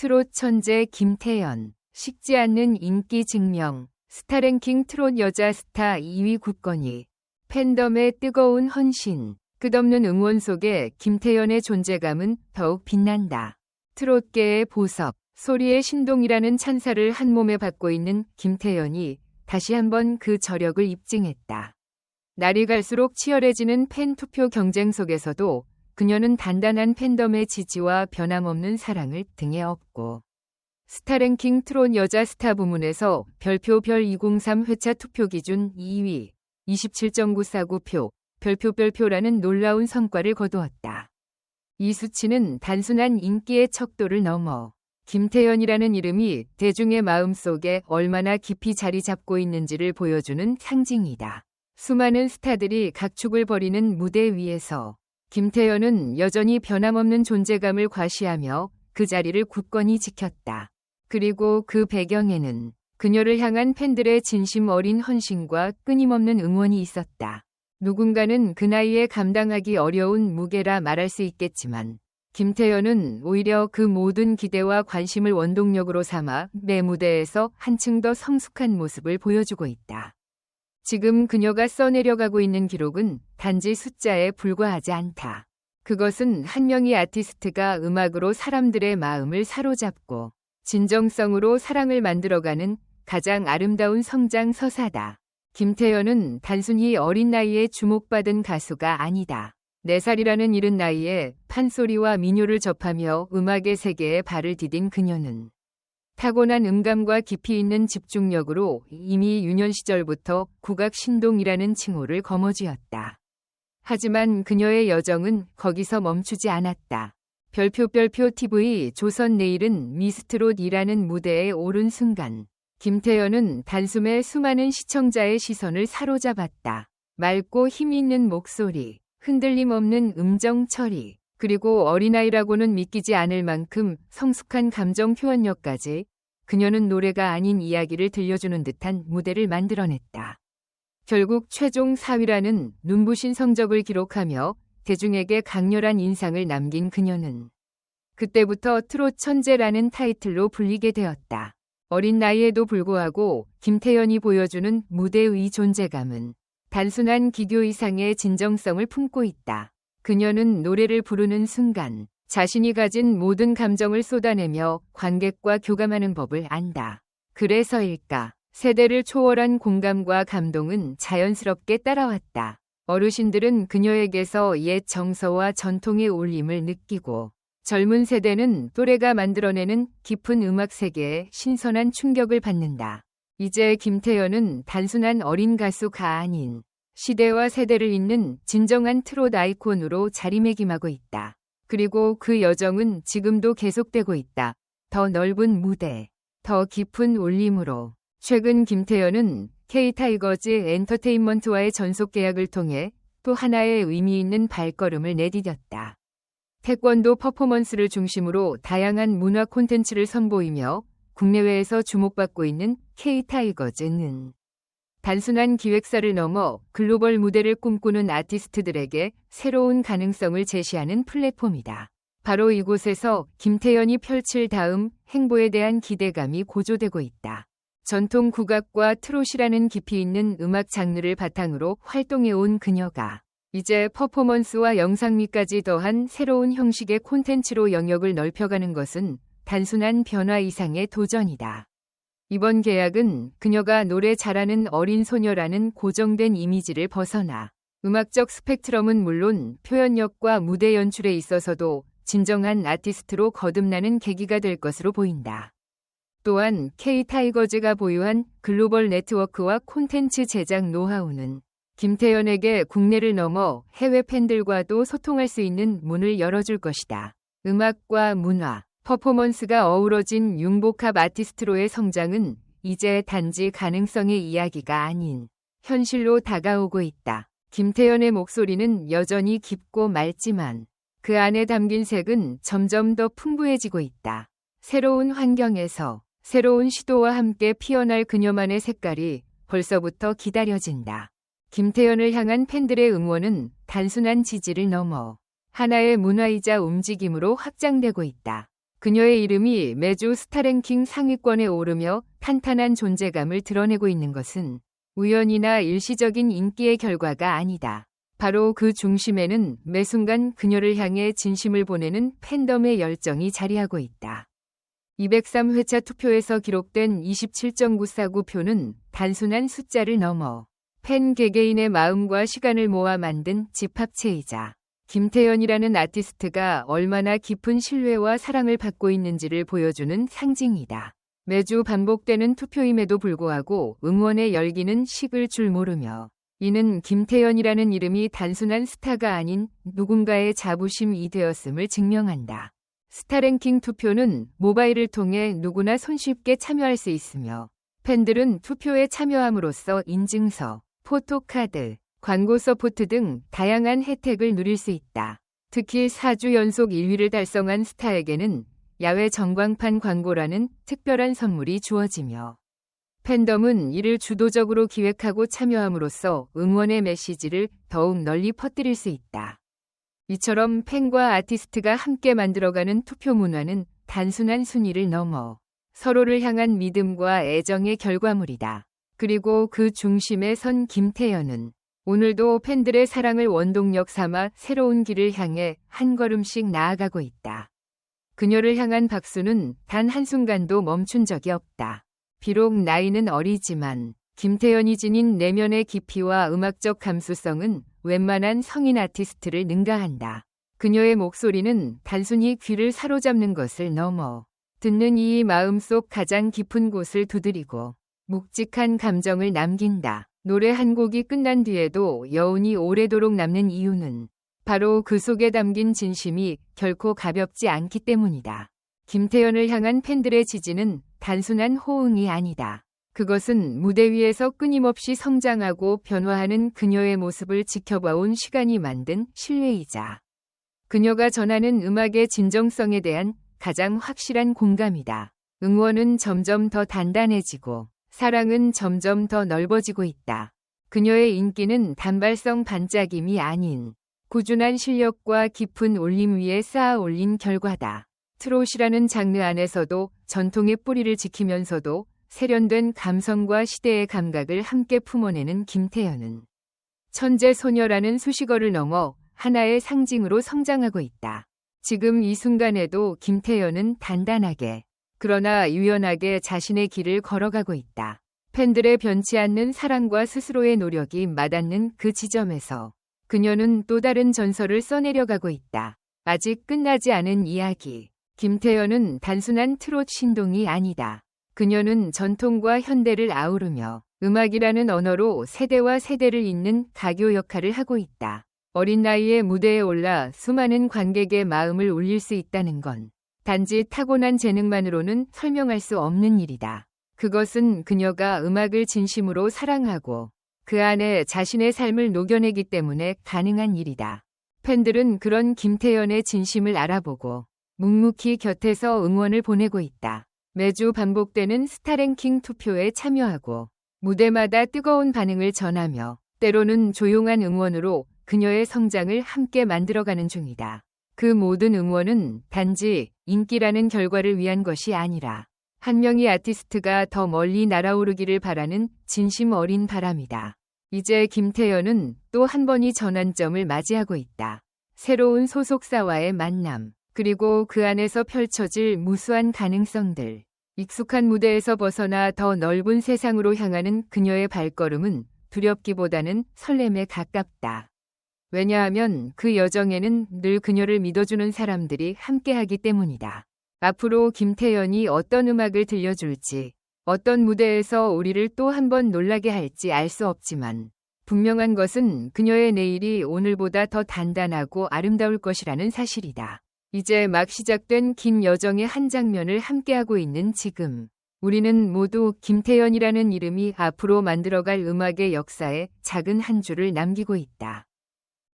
트롯 천재 김태연, 식지 않는 인기 증명, 스타랭킹 트롯 여자 스타 2위 굳건히, 팬덤의 뜨거운 헌신, 끝없는 응원 속에 김태연의 존재감은 더욱 빛난다. 트롯계의 보석, 소리의 신동이라는 찬사를 한 몸에 받고 있는 김태연이 다시 한번 그 저력을 입증했다. 날이 갈수록 치열해지는 팬 투표 경쟁 속에서도 그녀는 단단한 팬덤의 지지와 변함없는 사랑을 등에 업고 스타랭킹 트롯 여자 스타 부문에서 별표 별 203 회차 투표 기준 2위 27.949표 별표 별표라는 놀라운 성과를 거두었다. 이 수치는 단순한 인기의 척도를 넘어 김태연이라는 이름이 대중의 마음속에 얼마나 깊이 자리 잡고 있는지를 보여주는 상징이다. 수많은 스타들이 각축을 벌이는 무대 위에서 김태연은 여전히 변함없는 존재감을 과시하며 그 자리를 굳건히 지켰다. 그리고 그 배경에는 그녀를 향한 팬들의 진심 어린 헌신과 끊임없는 응원이 있었다. 누군가는 그 나이에 감당하기 어려운 무게라 말할 수 있겠지만 김태연은 오히려 그 모든 기대와 관심을 원동력으로 삼아 내 무대에서 한층 더 성숙한 모습을 보여주고 있다. 지금 그녀가 써내려가고 있는 기록은 단지 숫자에 불과하지 않다. 그것은 한 명의 아티스트가 음악으로 사람들의 마음을 사로잡고 진정성으로 사랑을 만들어가는 가장 아름다운 성장 서사다. 김태연은 단순히 어린 나이에 주목받은 가수가 아니다. 4살이라는 이른 나이에 판소리와 민요를 접하며 음악의 세계에 발을 디딘 그녀는 타고난 음감과 깊이 있는 집중력으로 이미 유년 시절부터 국악 신동이라는 칭호를 거머쥐었다. 하지만 그녀의 여정은 거기서 멈추지 않았다. 별표 별표 TV 조선 내일은 미스트롯이라는 무대에 오른 순간 김태연은 단숨에 수많은 시청자의 시선을 사로잡았다. 맑고 힘있는 목소리, 흔들림 없는 음정 처리, 그리고 어린아이라고는 믿기지 않을 만큼 성숙한 감정 표현력까지 그녀는 노래가 아닌 이야기를 들려주는 듯한 무대를 만들어냈다. 결국 최종 4위라는 눈부신 성적을 기록하며 대중에게 강렬한 인상을 남긴 그녀는 그때부터 트롯 천재라는 타이틀로 불리게 되었다. 어린 나이에도 불구하고 김태연이 보여주는 무대의 존재감은 단순한 기교 이상의 진정성을 품고 있다. 그녀는 노래를 부르는 순간 자신이 가진 모든 감정을 쏟아내며 관객과 교감하는 법을 안다. 그래서일까 세대를 초월한 공감과 감동은 자연스럽게 따라왔다. 어르신들은 그녀에게서 옛 정서와 전통의 울림을 느끼고 젊은 세대는 또래가 만들어내는 깊은 음악 세계에 신선한 충격을 받는다. 이제 김태연은 단순한 어린 가수가 아닌 시대와 세대를 잇는 진정한 트롯 아이콘으로 자리매김하고 있다. 그리고 그 여정은 지금도 계속되고 있다. 더 넓은 무대, 더 깊은 울림으로. 최근 김태연은 K타이거즈 엔터테인먼트와의 전속 계약을 통해 또 하나의 의미 있는 발걸음을 내디뎠다. 태권도 퍼포먼스를 중심으로 다양한 문화 콘텐츠를 선보이며 국내외에서 주목받고 있는 K타이거즈는 단순한 기획사를 넘어 글로벌 무대를 꿈꾸는 아티스트들에게 새로운 가능성을 제시하는 플랫폼이다. 바로 이곳에서 김태연이 펼칠 다음 행보에 대한 기대감이 고조되고 있다. 전통 국악과 트롯이라는 깊이 있는 음악 장르를 바탕으로 활동해온 그녀가 이제 퍼포먼스와 영상미까지 더한 새로운 형식의 콘텐츠로 영역을 넓혀가는 것은 단순한 변화 이상의 도전이다. 이번 계약은 그녀가 노래 잘하는 어린 소녀라는 고정된 이미지를 벗어나 음악적 스펙트럼은 물론 표현력과 무대 연출에 있어서도 진정한 아티스트로 거듭나는 계기가 될 것으로 보인다. 또한 K-타이거즈가 보유한 글로벌 네트워크와 콘텐츠 제작 노하우는 김태연에게 국내를 넘어 해외 팬들과도 소통할 수 있는 문을 열어줄 것이다. 음악과 문화, 퍼포먼스가 어우러진 융복합 아티스트로의 성장은 이제 단지 가능성의 이야기가 아닌 현실로 다가오고 있다. 김태연의 목소리는 여전히 깊고 맑지만 그 안에 담긴 색은 점점 더 풍부해지고 있다. 새로운 환경에서 새로운 시도와 함께 피어날 그녀만의 색깔이 벌써부터 기다려진다. 김태연을 향한 팬들의 응원은 단순한 지지를 넘어 하나의 문화이자 움직임으로 확장되고 있다. 그녀의 이름이 매주 스타랭킹 상위권에 오르며 탄탄한 존재감을 드러내고 있는 것은 우연이나 일시적인 인기의 결과가 아니다. 바로 그 중심에는 매 순간 그녀를 향해 진심을 보내는 팬덤의 열정이 자리하고 있다. 203회차 투표에서 기록된 27.949 표는 단순한 숫자를 넘어 팬 개개인의 마음과 시간을 모아 만든 집합체이자 김태연이라는 아티스트가 얼마나 깊은 신뢰와 사랑을 받고 있는지를 보여주는 상징이다. 매주 반복되는 투표임에도 불구하고 응원의 열기는 식을 줄 모르며 이는 김태연이라는 이름이 단순한 스타가 아닌 누군가의 자부심이 되었음을 증명한다. 스타랭킹 투표는 모바일을 통해 누구나 손쉽게 참여할 수 있으며 팬들은 투표에 참여함으로써 인증서, 포토카드, 광고 서포트 등 다양한 혜택을 누릴 수 있다. 특히 4주 연속 1위를 달성한 스타에게는 야외 전광판 광고라는 특별한 선물이 주어지며 팬덤은 이를 주도적으로 기획하고 참여함으로써 응원의 메시지를 더욱 널리 퍼뜨릴 수 있다. 이처럼 팬과 아티스트가 함께 만들어가는 투표 문화는 단순한 순위를 넘어 서로를 향한 믿음과 애정의 결과물이다. 그리고 그 중심에 선 김태연은 오늘도 팬들의 사랑을 원동력 삼아 새로운 길을 향해 한 걸음씩 나아가고 있다. 그녀를 향한 박수는 단 한순간도 멈춘 적이 없다. 비록 나이는 어리지만 김태연이 지닌 내면의 깊이와 음악적 감수성은 웬만한 성인 아티스트를 능가한다. 그녀의 목소리는 단순히 귀를 사로잡는 것을 넘어 듣는 이 마음속 가장 깊은 곳을 두드리고 묵직한 감정을 남긴다. 노래 한 곡이 끝난 뒤에도 여운이 오래도록 남는 이유는 바로 그 속에 담긴 진심이 결코 가볍지 않기 때문이다. 김태연을 향한 팬들의 지지는 단순한 호응이 아니다. 그것은 무대 위에서 끊임없이 성장하고 변화하는 그녀의 모습을 지켜봐온 시간이 만든 신뢰이자 그녀가 전하는 음악의 진정성에 대한 가장 확실한 공감이다. 응원은 점점 더 단단해지고 사랑은 점점 더 넓어지고 있다. 그녀의 인기는 단발성 반짝임이 아닌 꾸준한 실력과 깊은 올림 위에 쌓아 올린 결과다. 트롯이라는 장르 안에서도 전통의 뿌리를 지키면서도 세련된 감성과 시대의 감각을 함께 품어내는 김태현은 천재 소녀라는 수식어를 넘어 하나의 상징으로 성장하고 있다. 지금 이 순간에도 김태현은 단단하게 그러나 유연하게 자신의 길을 걸어가고 있다. 팬들의 변치 않는 사랑과 스스로의 노력이 맞닿는 그 지점에서 그녀는 또 다른 전설을 써내려가고 있다. 아직 끝나지 않은 이야기. 김태연은 단순한 트롯 신동이 아니다. 그녀는 전통과 현대를 아우르며 음악이라는 언어로 세대와 세대를 잇는 가교 역할을 하고 있다. 어린 나이에 무대에 올라 수많은 관객의 마음을 울릴 수 있다는 건 단지 타고난 재능만으로는 설명할 수 없는 일이다. 그것은 그녀가 음악을 진심으로 사랑하고 그 안에 자신의 삶을 녹여내기 때문에 가능한 일이다. 팬들은 그런 김태연의 진심을 알아보고 묵묵히 곁에서 응원을 보내고 있다. 매주 반복되는 스타랭킹 투표에 참여하고 무대마다 뜨거운 반응을 전하며 때로는 조용한 응원으로 그녀의 성장을 함께 만들어가는 중이다. 그 모든 응원은 단지 인기라는 결과를 위한 것이 아니라 한 명의 아티스트가 더 멀리 날아오르기를 바라는 진심 어린 바람이다. 이제 김태연은 또 한 번이 전환점을 맞이하고 있다. 새로운 소속사와의 만남, 그리고 그 안에서 펼쳐질 무수한 가능성들. 익숙한 무대에서 벗어나 더 넓은 세상으로 향하는 그녀의 발걸음은 두렵기보다는 설렘에 가깝다. 왜냐하면 그 여정에는 늘 그녀를 믿어주는 사람들이 함께하기 때문이다. 앞으로 김태연이 어떤 음악을 들려줄지, 어떤 무대에서 우리를 또 한 번 놀라게 할지 알 수 없지만, 분명한 것은 그녀의 내일이 오늘보다 더 단단하고 아름다울 것이라는 사실이다. 이제 막 시작된 긴 여정의 한 장면을 함께하고 있는 지금, 우리는 모두 김태연이라는 이름이 앞으로 만들어갈 음악의 역사에 작은 한 줄을 남기고 있다.